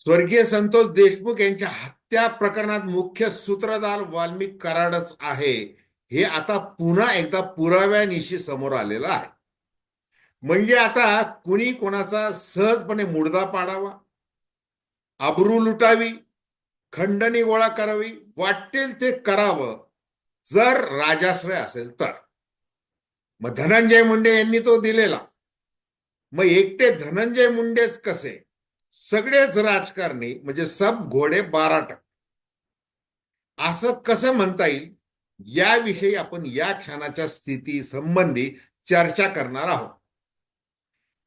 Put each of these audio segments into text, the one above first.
स्वर्गीय संतोष देशमुख यांच्या हत्या प्रकरणात मुख्य सूत्रधार वाल्मिक कराडच आहे. हे आता पुन्हा एकदा पुराव्यानिशी समोर आलेलं आहे. म्हणजे आता कुणी कोणाचा सहजपणे मुडदा पाडावा? आबरू लुटावी खंडणी गोळा करावी वाटेल ते करावं जर राजाश्रय असेल तर. मग धनंजय मुंडे यांनी तो दिलेला. मग एकटे धनंजय मुंडेच कसे? सगळेच राजकारणी म्हणजे सब घोडे बारा टक्के. असं कसं म्हणता येईल? याविषयी आपण या क्षणाच्या स्थिती संबंधी चर्चा करणार आहोत.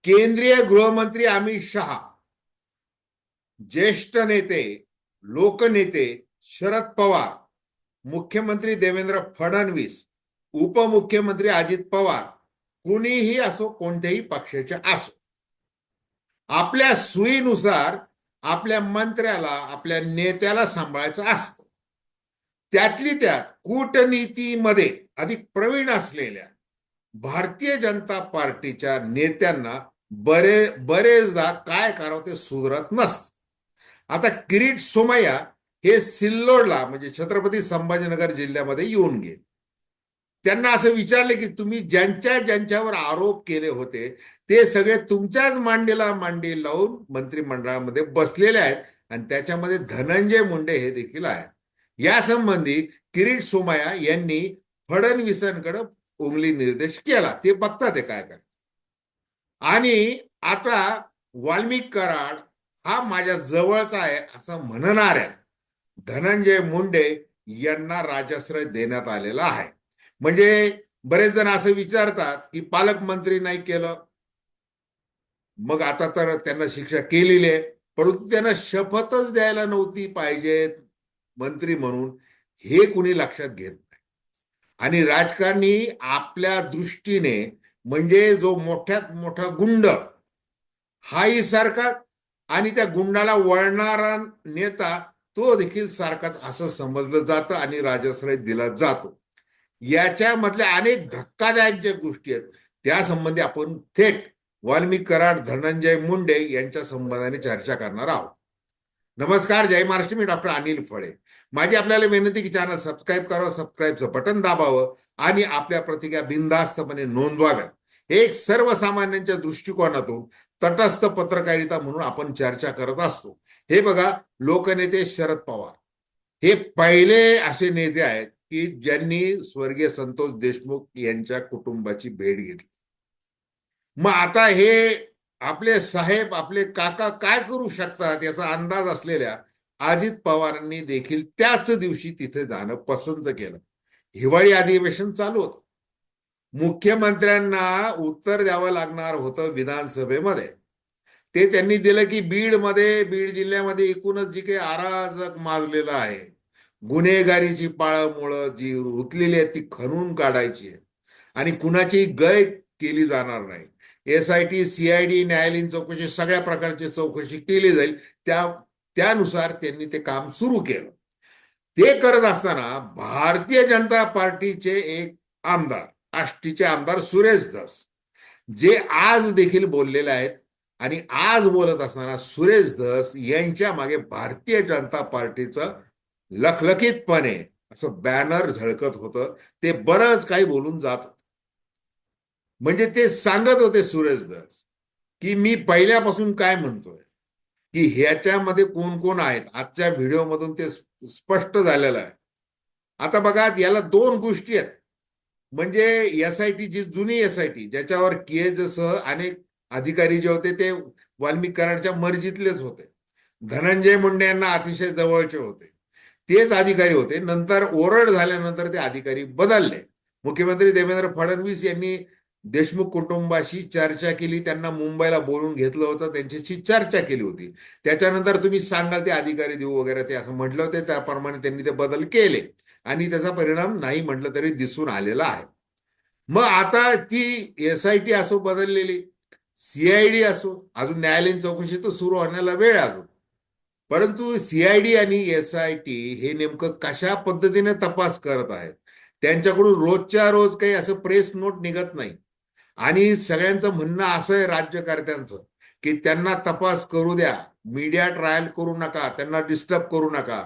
केंद्रीय गृहमंत्री अमित शहा ज्येष्ठ नेते लोकनेते शरद पवार मुख्यमंत्री देवेंद्र फडणवीस उपमुख्यमंत्री अजित पवार कुणीही असो कोणत्याही पक्षाचे असो. आपल्या सुईनुसार आपल्या मंत्र्याला आपल्या नेत्याला सांभाळायचं असतं. त्यातली त्यात कूटनीतीमध्ये अधिक प्रवीण असलेल्या भारतीय जनता पार्टीच्या नेत्यांना बरे बरेचदा काय करावं ते सुधरत नसतं. आता किरीट सोमय्या हे सिल्लोडला म्हणजे छत्रपती संभाजीनगर जिल्ह्यामध्ये येऊन गेले. त्यांना असं विचारले की तुम्ही ज्यांच्या ज्यांच्यावर आरोप केले होते ते सगळे तुमच्याच मांडीला मांडी लावून मंत्रिमंडळामध्ये बसलेले आहेत आणि त्याच्यामध्ये धनंजय मुंडे हे देखील आहेत. या संबंधी किरीट सोमाया यांनी फडणवीसांकडे उंगली निर्देश केला. ते बघतात ते काय काय आणि आता वाल्मिक कराड हा माझ्या जवळचा आहे असं म्हणणाऱ्या धनंजय मुंडे यांना राजाश्रय देण्यात आलेला आहे. म्हणजे बरेच जण असं विचारतात की पालकमंत्री नाही केलं. मग आता तर त्यांना शिक्षा केलेली आहे परंतु त्यांना शपथच द्यायला नव्हती पाहिजे मंत्री म्हणून. हे कुणी लक्षात घेत नाही. आणि राजकारणी आपल्या दृष्टीने म्हणजे जो मोठ्यात मोठा गुंड हाही सारखाच आणि त्या गुंडाला वळणारा नेता तो देखील सारखाच असं समजलं जातं आणि राजाश्रय दिला जातो. याच्यामधल्या अनेक धक्कादायक ज्या गोष्टी आहेत त्या संबंधी आपण थेट वाल्मिक कराड धनंजय मुंडे यांच्या संबंधाने चर्चा करणार आहोत. नमस्कार जय महाराष्ट्र मी डॉक्टर अनिल फळे. माझी आपल्याला विनंती की चॅनल सबस्क्राईब करावं सबस्क्राईबचं बटन दाबावं आणि आपल्या प्रतिक्रिया बिनधास्तपणे नोंदवाव्यात. एक सर्वसामान्यांच्या दृष्टिकोनातून तटस्थ पत्रकारिता म्हणून आपण चर्चा करत असतो. हे बघा लोकनेते शरद पवार. हे पहिले असे नेते आहेत की ज्यांनी स्वर्गीय संतोष देशमुख यांच्या कुटुंबाची भेट घेतली. मग आता हे आपले साहेब आपले काका काय करू शकतात याचा अंदाज असलेल्या अजित पवारांनी देखील त्याच दिवशी तिथे जाणं पसंत केलं. हिवाळी अधिवेशन चालू होतं. मुख्यमंत्र्यांना उत्तर द्यावं लागणार होतं विधानसभेमध्ये. ते त्यांनी दिलं की बीडमध्ये बीड जिल्ह्यामध्ये एकूणच जी काही अराजक माजलेलं आहे. गुन्हेगारीची पाळमुळं जी रुतलेली आहे ती खणून काढायची आहे. आणि कुणाची गय केली जाणार नाही. S I T C I D न्यायालयीन चौकशी सगळ्या प्रकारची चौकशी केली जाईल. त्या त्यानुसार त्यांनी ते काम सुरू केलं. ते करत असताना भारतीय जनता पार्टीचे एक आमदार आष्टीचे आमदार सुरेश दास जे आज देखील बोललेले आहेत आणि आज बोलत असताना सुरेश धस यांच्या मागे भारतीय जनता पार्टीचं लखलखीतपणे असं बॅनर झळकत होतं. ते बरंच काही बोलून जात म्हणजे ते सांगत होते सुरेश दास की मी पहिल्यापासून काय म्हणतोय की ह्याच्यामध्ये कोण कोण आहेत? आजच्या व्हिडिओमधून ते स्पष्ट झालेलं आहे. आता बघा याला दोन गोष्टी आहेत. म्हणजे एस आय टी जी जुनी एस आय टी ज्याच्यावर केजसह अनेक अधिकारी जे होते ते वाल्मिक कराडच्या मर्जीतलेच होते. धनंजय मुंडे यांना अतिशय जवळचे होते. तेच अधिकारी होते. नंतर ओरड झाल्यानंतर ते अधिकारी बदलले. मुख्यमंत्री देवेंद्र फडणवीस यांनी देशमुख कुटुंबाशी चर्चा केली. त्यांना मुंबईला बोलून घेतलं होतं. त्यांच्याशी चर्चा केली होती. त्याच्यानंतर तुम्ही सांगाल ते अधिकारी देऊ वगैरे ते असं म्हटलं होते. त्याप्रमाणे त्यांनी ते बदल केले. आणि त्याचा परिणाम नाही म्हटलं तरी दिसून आलेला आहे. मग आता ती एस आय टी असो बदललेली सीआयडी असो अजून न्यायालयीन चौकशी तर सुरू होण्याला वेळ अजून. परंतु सीआयडी आणि एस आय टी हे नेमकं कशा पद्धतीने तपास करत आहेत? त्यांच्याकडून रोजच्या रोज काही असं प्रेस नोट निघत नाही. आणि सगळ्यांचं म्हणणं असं आहे राज्यकर्त्यांचं की त्यांना तपास करू द्या. मीडिया ट्रायल करू नका त्यांना डिस्टर्ब करू नका.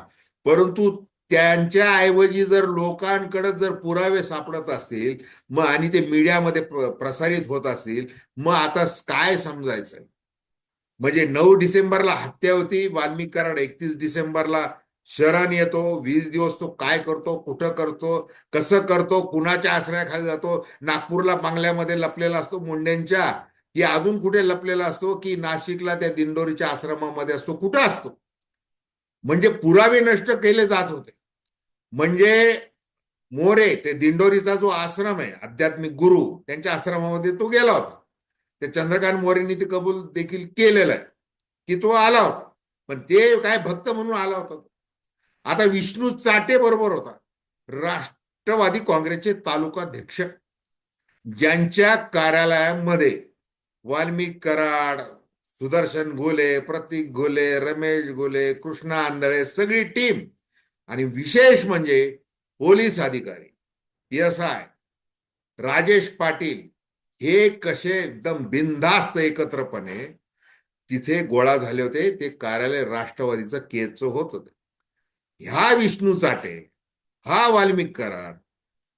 परंतु त्यांच्या ऐवजी जर लोकांकडे जर पुरावे सापडत असतील मग आणि ते मीडियामध्ये प्रसारित होत असतील मग आता काय समजायचं? म्हणजे नऊ डिसेंबरला हत्या होती वाल्मिक कराड एकतीस डिसेंबरला. शरण येतो वीस दिवस तो काय करतो कुठं करतो कसं करतो कुणाच्या आश्रयाखाली जातो नागपूरला बांगल्यामध्ये लपलेला असतो मुंड्यांच्या की अजून कुठे लपलेला असतो की नाशिकला त्या दिंडोरीच्या आश्रमामध्ये असतो कुठं असतो? म्हणजे पुरावे नष्ट केले जात होते. म्हणजे मोरे ते दिंडोरीचा जो आश्रम आहे आध्यात्मिक गुरु त्यांच्या आश्रमामध्ये तो गेला होता. ते चंद्रकांत मोरेंनी ते कबूल देखील केलेलं आहे. की तो आला होता. पण ते काय भक्त म्हणून आला होता आता विष्णू चाटे बरोबर होता. राष्ट्रवादी काँग्रेसचे तालुकाध्यक्ष. ज्यांच्या कार्यालयामध्ये वाल्मिक कराड सुदर्शन घोले प्रतीक घोले रमेश घोले कृष्णा आंधळे सगळी टीम आणि विशेष म्हणजे पोलीस अधिकारी एस आय राजेश पाटील हे कसे एकदम बिनधास्त एकत्रपणे तिथे गोळा झाले होते ते कार्यालय राष्ट्रवादीचं केच होत होते. ह्या विष्णू चाटे हा वाल्मिक कराड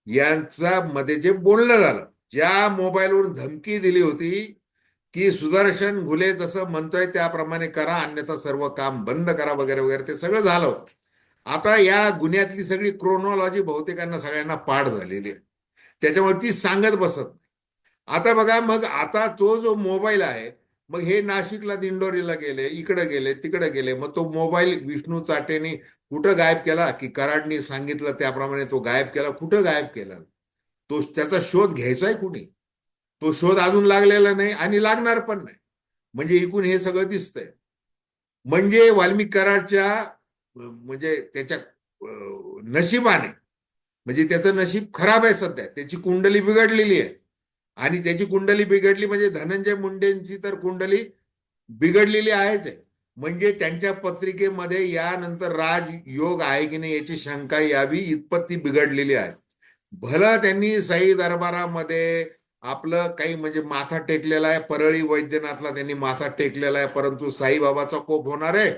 यांचा मध्ये जे बोलणं झालं ज्या मोबाईलवरून धमकी दिली होती की सुदर्शन घुले जसं म्हणतोय त्याप्रमाणे करा अन्यथा सर्व काम बंद करा वगैरे वगैरे ते सगळं झालं होतं. आता या गुन्ह्यातली सगळी क्रोनॉलॉजी बहुतेकांना सगळ्यांना पाठ झालेली आहे. त्याच्यामुळे ती सांगत बसत नाही. आता बघा मग आता तो जो मोबाईल आहे मग हे नाशिकला दिंडोरीला गेले इकडे गेले तिकडे गेले मग तो मोबाईल विष्णू चाटेने कुठं गायब केला? की कराडनी सांगितलं त्याप्रमाणे तो गायब केला? कुठं गायब केला? तो त्याचा शोध घ्यायचाय कुणी? तो शोध अजून लागलेला नाही आणि लागणार पण नाही. म्हणजे इकून हे सगळं दिसतंय. म्हणजे वाल्मिक कराडच्या म्हणजे त्याच्या नशिबाने म्हणजे त्याचं नशीब खराब आहे सध्या. त्याची कुंडली बिघडलेली आहे. आणि त्याची कुंडली बिघडली म्हणजे धनंजय मुंडेंची तर कुंडली बिघडलेली आहेच आहे. म्हणजे त्यांच्या पत्रिकेमध्ये यानंतर राजयोग आहे की नाही याची शंका यावी इतपत ती बिघडलेली आहे. भलं त्यांनी साई दरबारामध्ये आपलं काही म्हणजे माथा टेकलेला आहे परळी वैद्यनाथला त्यांनी माथा टेकलेला आहे परंतु साईबाबाचा कोप होणार आहे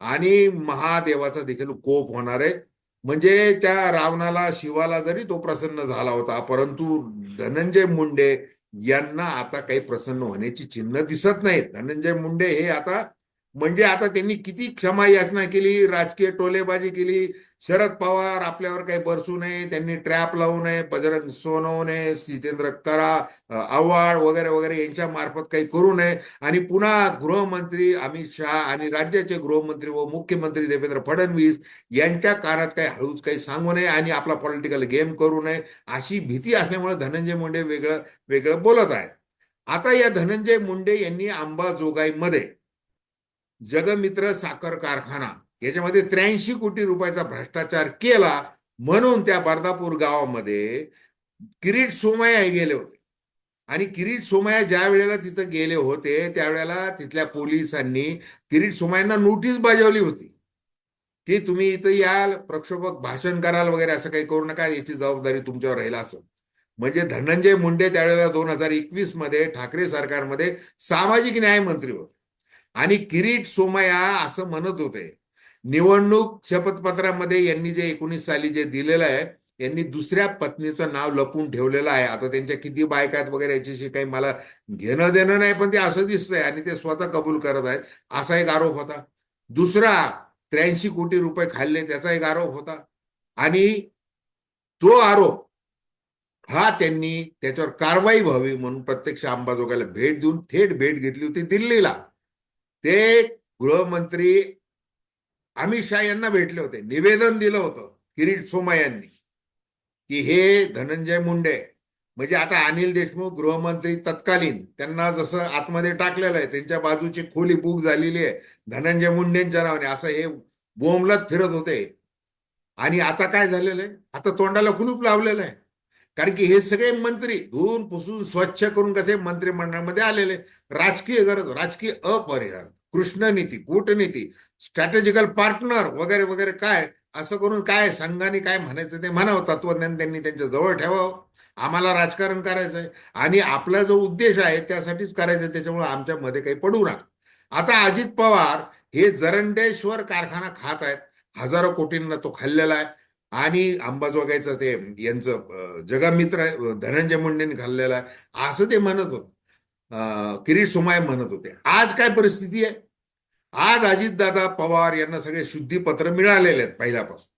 आणि महादेवाचा देखील कोप होणार आहे. म्हणजे त्या रावणाला शिवाला जरी तो प्रसन्न झाला होता परंतु धनंजय मुंडे यांना आता काही प्रसन्न होण्याची चिन्ह दिसत नाहीत. धनंजय मुंडे हे आता म्हणजे आता त्यांनी किती क्षमा याचना केली राजकीय टोलेबाजी केली. शरद पवार आपल्यावर काही बरसू नये त्यांनी ट्रॅप लावू नये बजरंग सोनवणे जितेंद्र करा आव्हाड वगैरे वगैरे यांच्या मार्फत काही करू नये. आणि पुन्हा गृहमंत्री अमित शहा आणि राज्याचे गृहमंत्री व मुख्यमंत्री देवेंद्र फडणवीस यांच्या कानात काही हळूच काही सांगू नये आणि आपला पॉलिटिकल गेम करू नये अशी भीती असल्यामुळे धनंजय मुंडे वेगळं वेगळं बोलत आहे आता या धनंजय मुंडे यांनी अंबाजोगाईमध्ये जगमित्र साखर कारखाना. याच्यामध्ये त्र्याऐंशी कोटी रुपयाचा भ्रष्टाचार केला म्हणून त्या बर्दापूर गावामध्ये किरीट सोमया हे गेले होते. आणि किरीट सोमया ज्या वेळेला तिथं गेले होते त्यावेळेला तिथल्या पोलिसांनी किरीट सोमयांना नोटीस बजावली होती. की तुम्ही इथं याल प्रक्षोभक भाषण कराल वगैरे असं काही करू नका याची जबाबदारी तुमच्यावर राहील असं. म्हणजे धनंजय मुंडे त्यावेळेला दोन हजार एकवीसमध्ये ठाकरे सरकारमध्ये सामाजिक न्याय मंत्री होते. आणि किरीट सोमया असं म्हणत होते. निवडणूक शपथपत्रामध्ये यांनी जे एकोणीस साली जे दिलेलं आहे यांनी दुसऱ्या पत्नीचं नाव लपून ठेवलेलं आहे. आता त्यांच्या किती बायका आहेत वगैरे याच्याशी काही मला घेणं देणं नाही पण ते असं दिसतंय आणि ते स्वतः कबूल करत आहेत. असा एक आरोप होता. दुसरा त्र्याऐंशी कोटी रुपये खाल्ले त्याचा एक आरोप होता. आणि तो आरोप हा त्यांनी त्याच्यावर कारवाई व्हावी म्हणून प्रत्यक्ष अंबाजोगाला भेट देऊन थेट भेट घेतली होती दिल्लीला. ते गृहमंत्री अमित शहा यांना भेटले होते. निवेदन दिलं होतं किरीट सोमा यांनी की हे धनंजय मुंडे म्हणजे आता अनिल देशमुख गृहमंत्री तत्कालीन त्यांना जसं आतमध्ये टाकलेलं आहे त्यांच्या बाजूची खोली बुक झालेली आहे धनंजय मुंडेंच्या नावाने असं हे बोंबलत फिरत होते. आणि आता काय झालेलं आहे? आता तोंडाला कुलूप लावलेलं आहे. कारण की हे सगळे मंत्री धुवून पुसून स्वच्छ करून कसे मंत्रिमंडळामध्ये आलेले राजकीय गरज राजकीय अपरिहार कृष्णनीती कूटनीती स्ट्रॅटेजिकल पार्टनर वगैरे वगैरे काय असं करून काय संघाने काय म्हणायचं ते म्हणावं तत्वज्ञान त्यांनी त्यांच्या जवळ ठेवावं. आम्हाला राजकारण करायचं आहे आणि आपला जो उद्देश आहे त्यासाठीच करायचं आहे त्याच्यामुळे आमच्या मध्ये काही पडू नका. आता अजित पवार हे जरंडेश्वर कारखाना खात आहेत. हजारो कोटींना तो खाल्लेला आहे. आणि अंबाजोगाईचं ते यांचं जगामित्र जगमित्र धनंजय मुंडेंनी खाल्लेलं आहे. असं ते म्हणत होतं. किरीट सोमाय म्हणत होते. आज काय परिस्थिती आहे? आज अजितदादा पवार यांना सगळे शुद्धीपत्र मिळालेले आहेत पहिल्यापासून.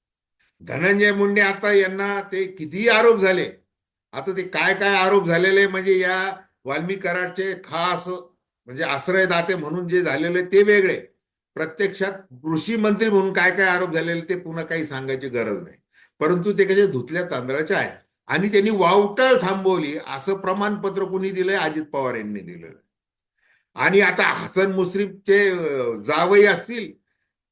धनंजय मुंडे आता यांना ते कितीही आरोप झाले आता ते काय काय आरोप झालेले म्हणजे या वाल्मिक कराडचे खास म्हणजे आश्रयदाते म्हणून जे झालेले ते वेगळे. प्रत्यक्षात कृषी मंत्री म्हणून काय काय आरोप झालेले ते पुन्हा काही सांगायची गरज नाही. परंतु ते कसे धुतल्या तांदळाचे आहेत. आणि त्यांनी वावटळ थांबवली. असं प्रमाणपत्र कोणी दिलंय? अजित पवार यांनी दिलेलं आणि आता हसन मुश्रीफचे जावई असतील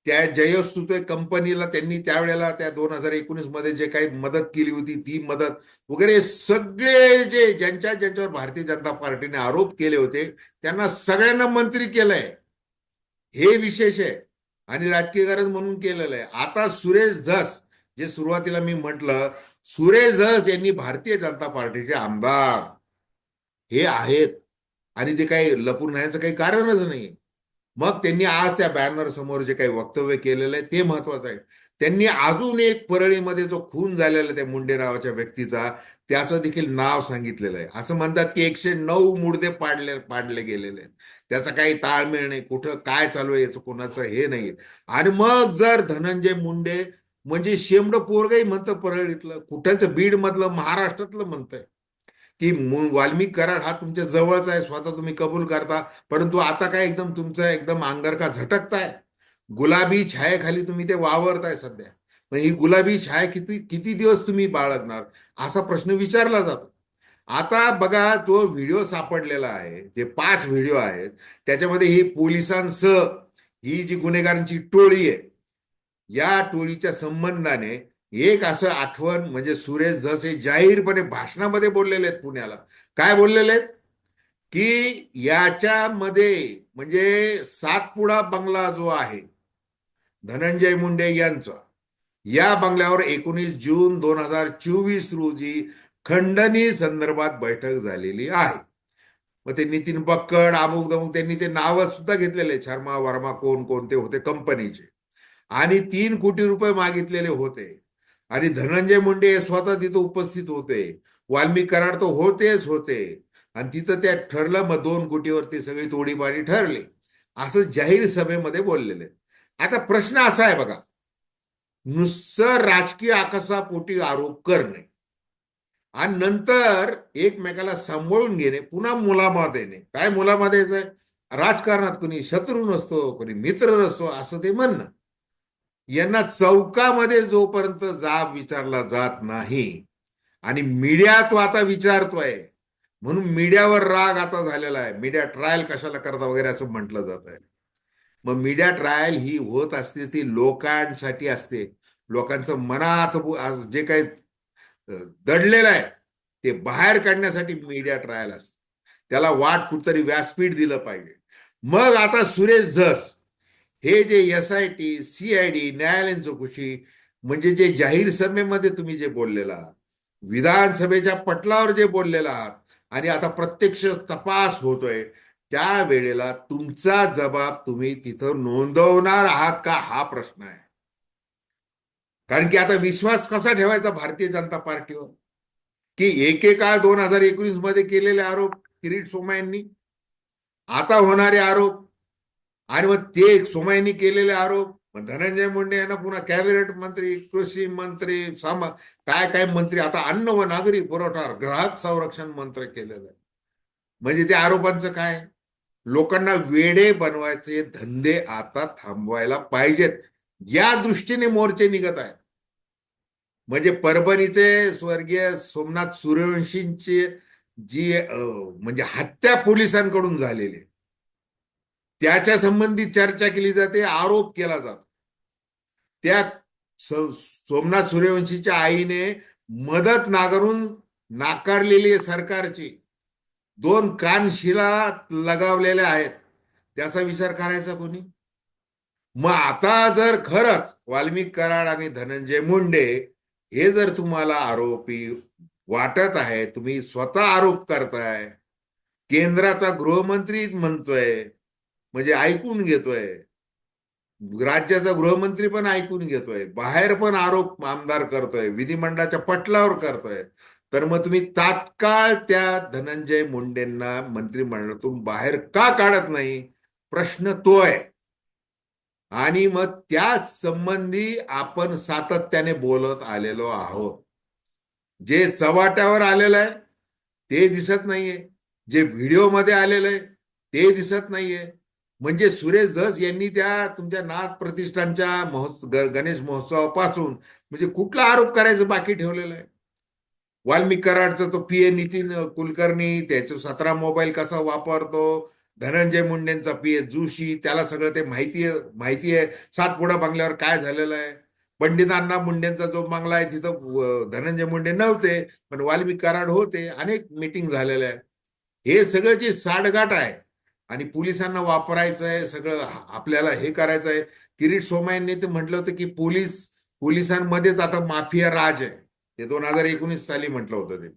त्या जयस्तुते कंपनीला त्यांनी त्यावेळेला त्या दोन हजार एकोणीसमध्ये जे काही मदत केली होती ती मदत वगैरे सगळे जे ज्यांच्या ज्यांच्यावर भारतीय जनता पार्टीने आरोप केले होते त्यांना सगळ्यांना मंत्री केलंय. हे विशेष आहे. आणि राजकीय गरज म्हणून केलेलं आहे. आता सुरेश धस जे सुरुवातीला मी म्हटलं सुरेश धस यांनी भारतीय जनता पार्टीचे आमदार हे आहेत. आणि ते काही लपून राहण्याचं काही कारणच नाही मग त्यांनी आज त्या बॅनर समोर जे काही वक्तव्य केलेलं आहे ते महत्वाचं आहे. त्यांनी अजून एक परळीमध्ये जो खून झालेला आहे त्या मुंडे नावाच्या व्यक्तीचा त्याचं देखील नाव सांगितलेलं आहे. असं म्हणतात की एकशे नऊ मुडदे पाडले पाडले गेलेले आहेत. त्याचा काही ताळमेळ नाही. कुठं काय चालू आहे याचं कोणाचं हे नाही आणि मग जर धनंजय मुंडे म्हणजे शेमड पोरगही म्हणतं परळीतलं कुठंच बीड मधलं महाराष्ट्रातलं म्हणतंय. की वाल्मिक कराड हा तुमच्या जवळचा आहे स्वतः तुम्ही कबूल करता. परंतु आता काय एकदम तुमचं एकदम अंगरका झटकताय. गुलाबी छायेखाली तुम्ही ते वावरताय सध्या. मग ही गुलाबी छाया किती किती दिवस तुम्ही बाळगणार? असा प्रश्न विचारला जातो. आता बघा तो व्हिडिओ सापडलेला आहे जे पाच व्हिडिओ आहेत त्याच्यामध्ये ही पोलिसांसह ही जी गुन्हेगारांची टोळी आहे या टोळीच्या संबंधाने एक असं आठवण म्हणजे सुरेश जसे जाहीरपणे भाषणामध्ये बोललेले आहेत पुण्याला. काय बोललेले आहेत? की याच्यामध्ये म्हणजे सातपुडा बंगला जो आहे धनंजय मुंडे यांचा या बंगल्यावर एकोणीस जून दोन हजार चोवीस रोजी खंडणी संदर्भात बैठक झालेली आहे. मग ते नितीन बक्कड अमुक दमुक त्यांनी ते नावं सुद्धा घेतलेले शर्मा वर्मा कोण कोणते होते कंपनीचे आणि तीन कोटी रुपये मागितलेले होते. आणि धनंजय मुंडे हे स्वतः तिथं उपस्थित होते. वाल्मी कराड तर होतेच होते. आणि तिथं त्या ठरलं मग दोन कोटीवरती सगळी तोडीबारी ठरली. असं जाहीर सभेमध्ये बोललेले. आता प्रश्न असा आहे बघा. नुसतं राजकीय आकाशापोटी आरोप करणे आणि नंतर एकमेकाला सांभाळून घेणे पुन्हा मुलामा देणे काय मुलामा द्यायचंय राजकारणात कोणी शत्रू नसतो कोणी मित्र नसतो असं ते म्हणणं. यांना चौकामध्ये जोपर्यंत जाब विचारला जात नाही आणि मीडिया तो आता विचारतोय म्हणून मीडियावर राग आता झालेला आहे. मीडिया ट्रायल कशाला करता वगैरे असं म्हटलं जात आहे मग मीडिया ट्रायल ही होत असते ती लोकांसाठी असते. लोकांचं मनात जे काही दडलेलं आहे ते बाहेर काढण्यासाठी मीडिया ट्रायल असते. त्याला वाट कुठतरी व्यासपीठ दिलं पाहिजे. मग आता सुरेश झस हे जे S I T C I D न्यायालयीन चौकशी म्हणजे जे जाहीर सभेमध्ये तुम्ही जे बोललेला आहात विधानसभेच्या पटलावर जे बोललेला आहात आणि आता प्रत्यक्ष तपास होतोय त्या वेळेला तुमचा जबाब तुम्ही तिथं नोंदवणार आहात का? हा प्रश्न आहे. कारण की आता विश्वास कसा ठेवायचा भारतीय जनता पार्टीवर? की एकेकाळ दोन हजार एकोणीसमध्ये केलेले आरोप किरीट सोमा यांनी आता होणारे आरोप आणि मग ते सोमा केलेले आरोप. धनंजय मुंडे यांना पुन्हा कॅबिनेट मंत्री कृषी मंत्री सामा काय काय मंत्री आता अन्न व नागरी पुरवठा ग्राहक संरक्षण मंत्र केलेलं. आहे म्हणजे त्या आरोपांचं काय? लोकांना वेडे बनवायचे धंदे आता थांबवायला पाहिजेत. या दृष्टीने मोर्चे निघत आहेत. म्हणजे परभणीचे स्वर्गीय सोमनाथ सूर्यवंशींची जी म्हणजे हत्या पोलिसांकडून झालेली आहे, त्याच्या संबंधी चर्चा केली जाते आरोप केला जातो. त्या सोमनाथ सूर्यवंशीच्या आईने मदत नागरून नाकारलेली आहे सरकारची. दोन कानशिला लगावलेल्या आहेत. त्याचा विचार करायचा कोणी? मग आता जर खरंच वाल्मिक कराड आणि धनंजय मुंडे हे जर तुम्हाला आरोपी वाटत आहे तुम्ही स्वतः आरोप करताय केंद्राचा गृहमंत्री म्हणतोय म्हणजे ऐकून घेतोय. राज्याचा गृहमंत्री पण ऐकून घेतोय. बाहेर पण आरोप आमदार करतोय. विधिमंडळाच्या पटलावर करतोय. तर मग तुम्ही तात्काळ त्या धनंजय मुंडेंना मंत्रिमंडळातून बाहेर का काढत नाही? प्रश्न तो आहे आणि मग त्याच संबंधी आपण सातत्याने बोलत आलेलो आहोत. जे चव्हाट्यावर आलेलं आहे ते दिसत नाहीये. जे व्हिडिओमध्ये आलेलं आहे ते दिसत नाहीये. म्हणजे सुरेश धस यांनी त्या तुमच्या नाथ प्रतिष्ठानच्या महोत्सव गणेश महोत्सवापासून म्हणजे कुठला आरोप करायचं बाकी ठेवलेला आहे? वाल्मिक कराडचा तो पी ए नितीन कुलकर्णी त्याचा सतरा मोबाईल कसा वापरतो? धनंजय मुंडेंचा पी ए जोशी त्याला सगळं ते माहिती आहे माहिती आहे. सातपुडा बंगल्यावर काय झालेलं आहे? पंडितांना अण्णा मुंडेंचा जो बंगला आहे तिथं धनंजय मुंडे नव्हते पण वाल्मिक कराड होते. अनेक मिटिंग झालेल्या आहे हे सगळं जे साडगाठ आहे आणि पोलिसांना वापरायचं आहे सगळं आपल्याला हे करायचं आहे किरीट सोमायांनी ते म्हटलं होतं की पोलीस पोलिसांमध्येच आता माफिया राज आहे. ते दोन हजार एकोणीस साली म्हटलं होतं ते.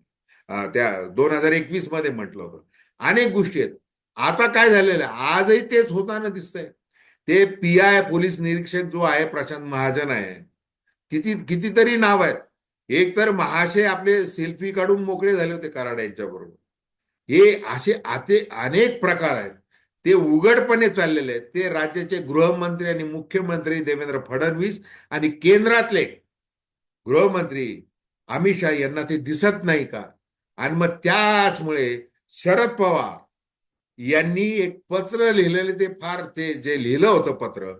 त्या दोन हजार एकवीसमध्ये म्हटलं होतं. अनेक गोष्टी आहेत. आता काय झालेलं आहे? आजही तेच होताना दिसतंय. ते पी आय पोलीस निरीक्षक जो आहे प्रशांत महाजन आहे किती कितीतरी नाव आहेत. एक तर महाशय आपले सेल्फी काढून मोकळे झाले होते कराड यांच्याबरोबर. हे असे आते अनेक प्रकार आहेत. ते उघडपणे चाललेले आहेत. ते राज्याचे गृहमंत्री आणि मुख्यमंत्री देवेंद्र फडणवीस आणि केंद्रातले गृहमंत्री अमित शहा यांना ते दिसत नाही का? आणि मग त्याचमुळे शरद पवार यांनी एक पत्र लिहिलेले ते फार ते जे लिहिलं होतं पत्र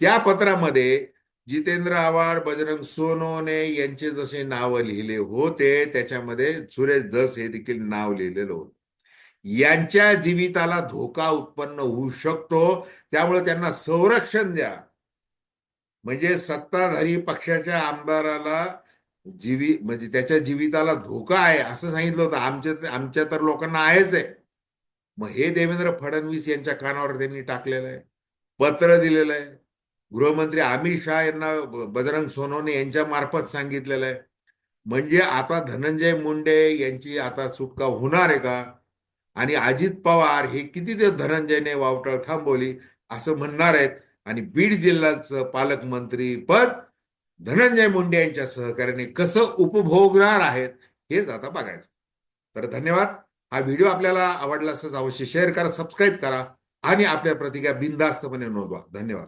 त्या पत्रामध्ये जितेंद्र आव्हाड बजरंग सोनोने यांचे जसे नाव लिहिले होते त्याच्यामध्ये सुरेश धस हे देखील नाव लिहिलेलं होतं. यांच्या जीविताला धोका उत्पन्न होऊ शकतो. त्यामुळे त्यांना संरक्षण द्या. म्हणजे सत्ताधारी पक्षाच्या आमदाराला जीवी म्हणजे त्याच्या जीविताला धोका आहे असं सांगितलं होतं. आमच्या आमच्या तर लोकांना आहेच आहे. मग हे देवेंद्र फडणवीस यांच्या कानावर त्यांनी टाकलेलं आहे. पत्र दिलेलं आहे. गृहमंत्री अमित शहा यांना बजरंग सोनवणे यांच्या मार्फत सांगितलेलं आहे. म्हणजे आता धनंजय मुंडे यांची आता सुटका होणार आहे का? आणि अजित पवार हे किती दिवस धनंजयने वावटळ थांबवली असं म्हणणार आहेत. आणि बीड जिल्ह्याचं पालकमंत्री पद धनंजय मुंडे यांच्या सहकार्याने कसं उपभोगणार आहेत हेच आता बघायचं. तर धन्यवाद. हा व्हिडिओ आपल्याला आवडला असंच अवश्य शेअर करा सबस्क्राईब करा आणि आपल्या प्रतिक्रिया बिनधास्तपणे नोंदवा. धन्यवाद.